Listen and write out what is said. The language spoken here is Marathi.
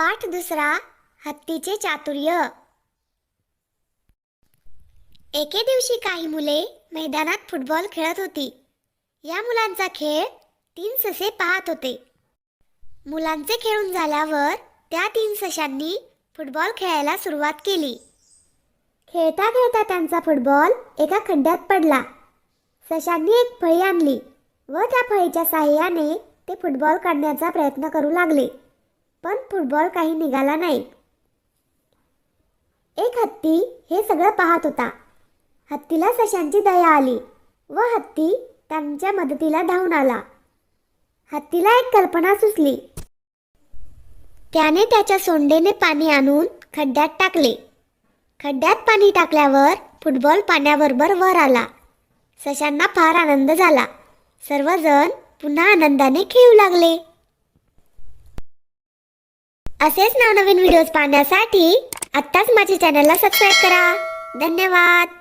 पाठ दुसरा हत्तीचे चातुर्य. एके दिवशी काही मुले मैदानात फुटबॉल खेळत होती. या मुलांचा खेळ तीन ससे पाहत होते. मुलांचे खेळून झाल्यावर त्या तीन सशांनी फुटबॉल खेळायला सुरुवात केली. खेळता खेळता त्यांचा फुटबॉल एका खड्ड्यात पडला. सशांनी एक फळी आणली व त्या फळीच्या साह्याने ते फुटबॉल काढण्याचा प्रयत्न करू लागले. पण फुटबॉल काही निघाला नाही. एक हत्ती हे सगळं पाहत होता. हत्तीला सशांची दया आली व हत्ती त्यांच्या मदतीला धावून आला. हत्तीला एक कल्पना सुचली. त्याने त्याच्या सोंडेने पाणी आणून खड्ड्यात टाकले. खड्ड्यात पाणी टाकल्यावर फुटबॉल पाण्याबरोबर वर आला. सशांना फार आनंद झाला. सर्वजण पुन्हा आनंदाने खेळू लागले. असेच नवनवीन व्हिडिओज पाहण्यासाठी आत्ताच माझ्या चॅनलला सबस्क्राईब करा. धन्यवाद.